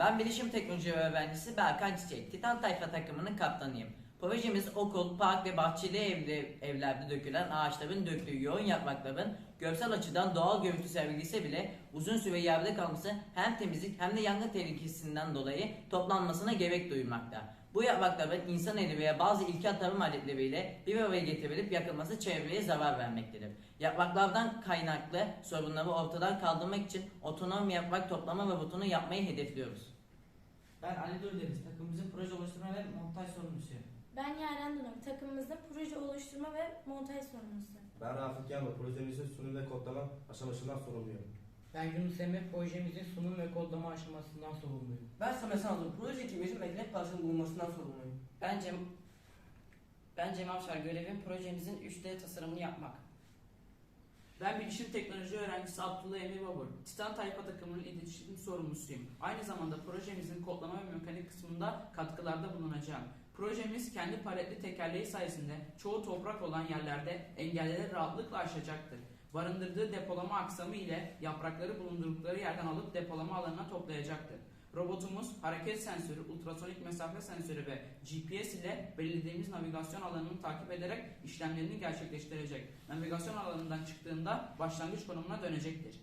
ben bilişim teknoloji öğrencisi Berkan Çiçek. Titan Tayfa takımının kaptanıyım. Projemiz okul, park ve bahçeli evli, evlerde dökülen ağaçların döktüğü yoğun yaprakların görsel açıdan doğal görüntü sergilese bile uzun süre yerde kalması hem temizlik hem de yangın tehlikesinden dolayı toplanmasına gerek duymakta. Bu yaprakların insan eli veya bazı ilkel tarım aletleriyle bir araya getirilip yakılması çevreye zarar vermektedir. Yapraklardan kaynaklı sorunları ortadan kaldırmak için otonom yaprak toplama robotunu yapmayı hedefliyoruz. Ben Ali Durdeniz, takımımızın proje oluşturma ve montaj sorumlusuyum. Ben Yaren Dunak, takımımızda proje oluşturma ve montaj sorumlusu. Ben Rafik Yalma, projemizin sunum ve kodlama aşamasından sorumluyum. Ben Yunus Emre projemizin sunum ve kodlama aşamasından sorumluyum. Ben Samet Sandur, proje ekibimizin mekanik parçanın bulunmasından sorumluyum. Ben Cem ben Cem Avşar görevim projemizin 3D tasarımını yapmak. Ben bilişim teknoloji öğrencisi Abdullah Emir Babur. Titan Tayfa takımının iletişim sorumlusuyum. Aynı zamanda projemizin kodlama kısmında katkılarda bulunacağım. Projemiz kendi paletli tekerleği sayesinde çoğu toprak olan yerlerde engelleri rahatlıkla aşacaktır. Barındırdığı depolama aksamı ile yaprakları bulundurdukları yerden alıp depolama alanına toplayacaktır. Robotumuz hareket sensörü, ultrasonik mesafe sensörü ve GPS ile belirlediğimiz navigasyon alanını takip ederek işlemlerini gerçekleştirecek. Navigasyon alanından çıktığında başlangıç konumuna dönecektir.